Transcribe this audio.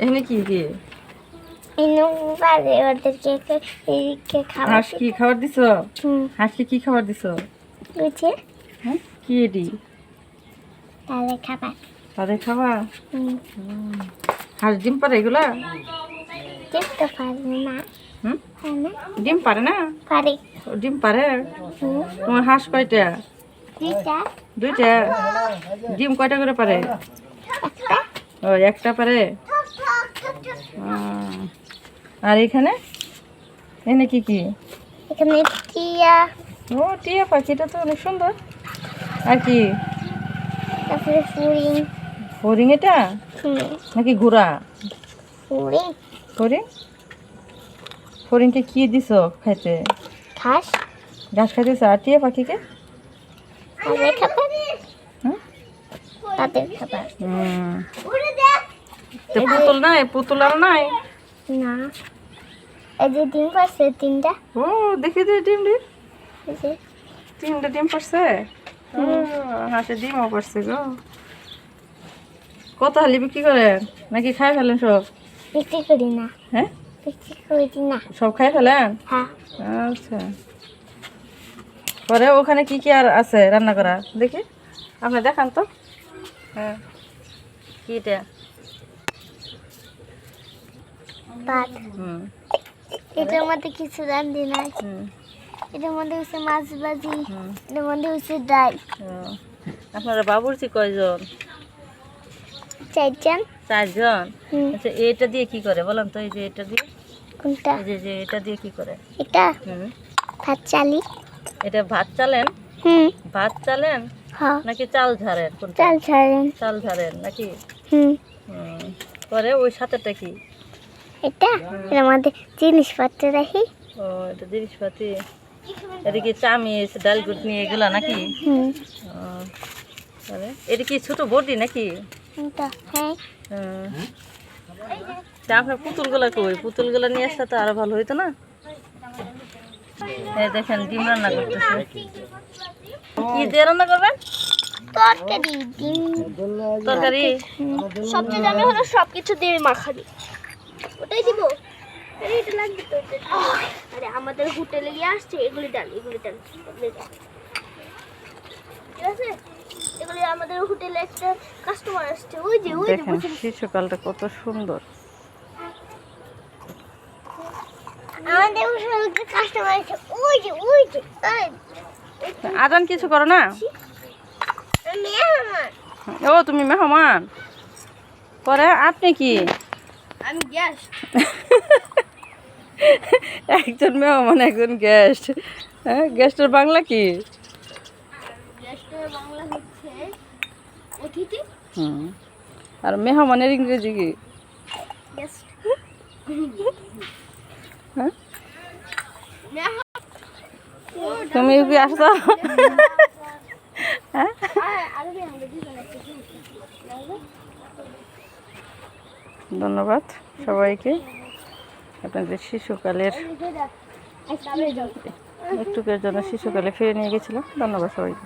এখানে কি? কি ইনু পারে ওদেরকে এদিকে খাবার হাঁস কি খাবার দিছো? হাঁসকে কি খাবার দিছো? বুঝছে? হ্যাঁ কি এটি তাহলে খাবার। তাদের খাবার? হাঁস ডিম পারে এগুলা? না। হুম? পারে না। ডিম পারে না? পারে। ডিম পারে? তোমার হাঁস কয়টা? দুইটা। দুইটা? ডিম কয়টা করে পারে? একটা। ও একটা পারে? আর এখানে? এখানে কি কি? এখানে টিয়া। ও টিয়া পাখিটা তো অনেক সুন্দর। আর কি? তারপরে ফুরিং। হরিং এটা? নাকি ঘোড়া? ফুরিং। হরিং হরিংকে কি দিছ খাইতে? ঘাস। ঘাস খাইতেছ? আর টিয়া পাখিকে? তাদের খাবার। তাদের খাবার। তো পুতুল নাই পুতুল আর নাই। না। এই যে ডিম পারছে তিনটা। ও দেখি দে ডিম ডিম তিনটা ডিম পারছে? ও, হাঁসের ডিমও পারছে গো। কত হালি বিক্রি করেন? নাকি খাই ফেলেন সব? বিক্রি করি না। হ্যাঁ? বিক্রি করি না। সব খাই ফেলেন? হ্যাঁ। আচ্ছা। পরে ওখানে কি কি আর আছে রান্না করা দেখি। আপনি দেখান তো। হ্যাঁ। কি এটা? ভাত এটার মধ্যে কিছু রান্ধি নাই। এটার মধ্যে হচ্ছে মাছ ভাজি। এটার মধ্যে হচ্ছে ডাল। আপনারা বাবুর্চি কয়জন? চারজন। চারজন? আচ্ছা এটা দিয়ে কি করে? বলেন তো এই যে এটা দিয়ে। কোনটা? এই যে এটা দিয়ে কি করে? এটা? ভাত চালি। এটা ভাত চালেন? হুম। ভাত চালেন? নাকি চাল ঝাড়েন? চাল ছাড়েন চাল ঝাড়েন নাকি? হুম। পরে ওই সাথেটা কি? এটা এর মধ্যে জিনিসপত্র রাখি। ও এটা চামিচ ডাল গুটনি এগুলা নাকি? এটা কি ছোট বডি নাকি? হ্যাঁ। আপনার পুতুলগুলা কই? পুতুলগুলা নিয়ে আসলে তো আরও ভালো হইতো না? এই দেখেন ডিম রান্না করতেছে। কি দিয়ে রান্না করবেন? তরকারি তরকারি? সবচেয়ে দামি হলো সব কিছু দিয়ে মাখানি। ওটাই দিব। আরে এটা লাগবে তো আরে আমাদের হোটেলে গিয়ে আসছে এগুলি ডাল এগুলি ডাল ঠিক আছে? এগুলি আমাদের হোটেলে একটা কাস্টমার আসছে। ওই যে ওই দেখেন শিশুকালটা কত সুন্দর। আমাদের হোটেলে কাস্টমার আসছে। ওই যে ওই যে ওই আদান কিছু করো না। ও তুমি মেহমান। পরে আপনি কি? আমি গেস্ট একজন মেহমান একজন গেস্ট হ্যাঁ গেস্টের বাংলা কি? বাংলা হচ্ছে অতিথি। হুম। আর মেহমানের ইংরেজি কি? হ্যাঁ। তুমি কি আসছো? হ্যাঁ। ধন্যবাদ সবাইকে। আপনাদের শিশুকালের একটুকের জন্য শিশুকালে ফিরে নিয়ে গেছিলাম। ধন্যবাদ সবাইকে।